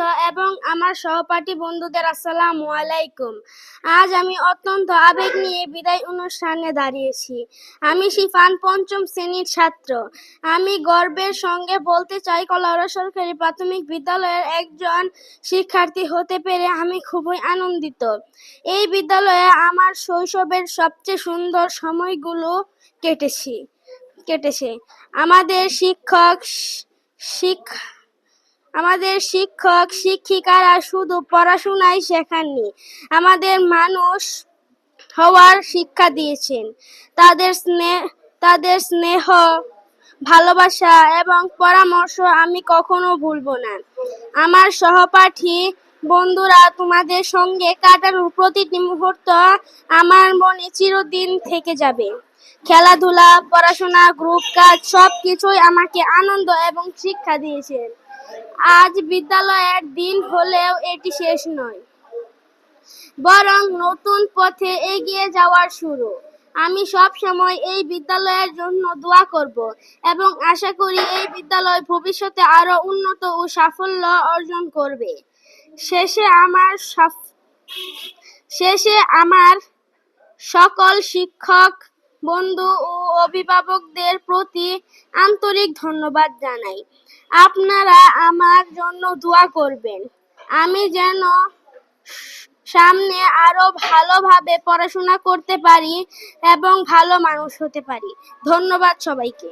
বৃন্দ এবং আমার সহপাঠী বন্ধুদের আসসালামু আলাইকুম। আজ আমি অত্যন্ত আবেগ নিয়ে বিদায় অনুষ্ঠানে দাঁড়িয়েছি। আমি শিফান পঞ্চম শ্রেণির ছাত্র। আমি গর্বের সঙ্গে বলতে চাই কলাউড়া সরকারি প্রাথমিক বিদ্যালয়ের একজন শিক্ষার্থী হতে পেরে আমি খুবই আনন্দিত। এই বিদ্যালয়ে আমার শৈশবের সবচেয়ে সুন্দর সময়গুলো কেটেছি, কেটেছে। আমাদের শিক্ষক শি- শিখ আমাদের শিক্ষক, শিক্ষিকারা শুধু পড়াশোনাই শেখাননি, আমাদের মানুষ হওয়ার শিক্ষা দিয়েছেন। তাদের স্নেহ তাদের স্নেহ, ভালোবাসা এবং পরামর্শ আমি কখনো ভুলবো না। আমার সহপাঠী বন্ধুরা তোমাদের সঙ্গে কাটানো প্রতিটি মুহূর্ত আমার মনে চিরদিন থেকে যাবে। খেলাধুলা, পড়াশোনা, গ্রুপ কাজ সব কিছুই আমাকে আনন্দ এবং শিক্ষা দিয়েছে আজ বিদ্যালয়ের দিন হলেও এটি শেষ নয়। বরং নতুন পথে এগিয়ে যাওয়ার শুরু। আমি সব সময় এই বিদ্যালয়ের জন্য দোয়া করব এবং আশা করি এই বিদ্যালয় ভবিষ্যতে আরও উন্নত ও সাফল্য অর্জন করবে। শেষে আমার শেষে আমার সকল শিক্ষক, বন্ধু ও অভিভাবকদের প্রতি আন্তরিক ধন্যবাদ জানাই। আপনারা আমার জন্য দোয়া করবেন। আমি যেন সামনে আরও ভালোভাবে পড়াশোনা করতে পারি এবং ভালো মানুষ হতে পারি। ধন্যবাদ সবাইকে।